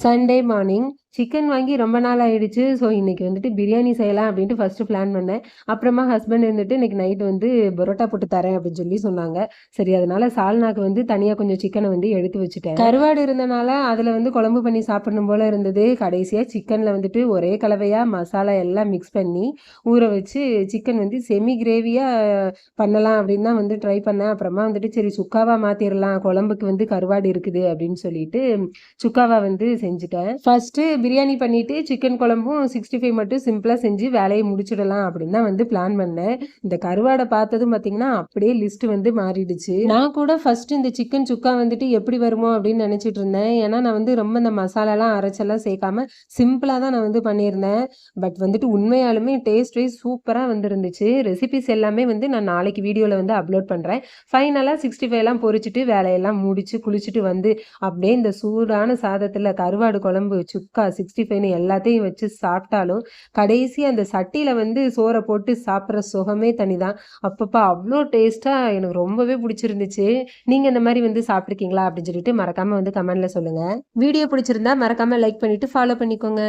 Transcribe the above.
Sunday morning, chicken வாங்கி ரொம்ப நாள் ஆயிடுச்சு. ஸோ இன்றைக்கி வந்துட்டு பிரியாணி செய்யலாம் அப்படின்ட்டு ஃபஸ்ட்டு பிளான் பண்ணேன். அப்புறமா ஹஸ்பண்ட் இருந்துட்டு இன்னைக்கு நைட் வந்து பரோட்டா போட்டு தரேன் அப்படின்னு சொல்லி சொன்னாங்க. சரி அதனால சால்னாக்கு வந்து தனியாக கொஞ்சம் சிக்கனை வந்து எடுத்து வச்சுட்டேன். கருவாடு இருந்தனால அதில் வந்து குழம்பு பண்ணி சாப்பிடணும் போல இருந்தது. கடைசியாக சிக்கனில் வந்துட்டு ஒரே கலவையாக மசாலா எல்லாம் மிக்ஸ் பண்ணி ஊற வச்சு சிக்கன் வந்து செமி கிரேவியாக பண்ணலாம் அப்படின்னு தான் வந்து ட்ரை பண்ணேன். அப்புறமா வந்துட்டு சரி சுக்காவாக மாற்றிடலாம் குழம்புக்கு வந்து கருவாடு இருக்குது அப்படின்னு சொல்லிட்டு சுக்காவாக வந்து செஞ்சுட்டேன். ஃபர்ஸ்ட்டு பிரியாணி பண்ணிவிட்டு சிக்கன் குழம்பும் சிக்ஸ்டி ஃபைவ் மட்டும் சிம்பிளாக செஞ்சு வேலையை முடிச்சிடலாம் அப்படின்னு தான் வந்து பிளான் பண்ணேன். இந்த கருவாடை பார்த்ததும் பார்த்தீங்கன்னா அப்படியே லிஸ்ட் வந்து மாறிடுச்சு. நான் கூட ஃபர்ஸ்ட் இந்த சிக்கன் சுக்கா வந்துட்டு எப்படி வருமோ அப்படின்னு நினச்சிட்டு இருந்தேன். ஏன்னா நான் வந்து ரொம்ப இந்த மசாலாலாம் அரைச்செல்லாம் சேர்க்காம சிம்பிளாக தான் நான் வந்து பண்ணியிருந்தேன். பட் வந்துட்டு உண்மையாலுமே டேஸ்ட் வைஸ் சூப்பராக வந்துருந்துச்சு. ரெசிபிஸ் எல்லாமே வந்து நான் நாளைக்கு வீடியோவில் வந்து அப்லோட் பண்ணுறேன் ஃபைனலாக சிக்ஸ்டி ஃபைவ்லாம் பொரிச்சிட்டு வேலையெல்லாம் முடிச்சு குளிச்சுட்டு வந்து அப்படியே இந்த சூடான சாதத்தில் கருவாடு குழம்பு சுக்கா சிக்ஸ்டி ஃபைவ்னு எல்லாத்தையும் வச்சு சாப்பிட்டாலும் கடைசி அந்த சட்டியில் வந்து சோறை போட்டு சாப்பிட்ற சுகமே தனிதான். அப்பப்போ அவ்வளோ டேஸ்ட்டாக எனக்கு ரொம்பவே பிடிச்சிருந்துச்சு. நீங்கள் இந்த மாதிரி வந்து சாப்பிட்ருக்கீங்களா அப்படின்னு சொல்லிட்டு மறக்காமல் வந்து கமெண்ட்டில் சொல்லுங்கள் வீடியோ பிடிச்சிருந்தா மறக்காமல் லைக் பண்ணிவிட்டு ஃபாலோ பண்ணிக்கோங்க.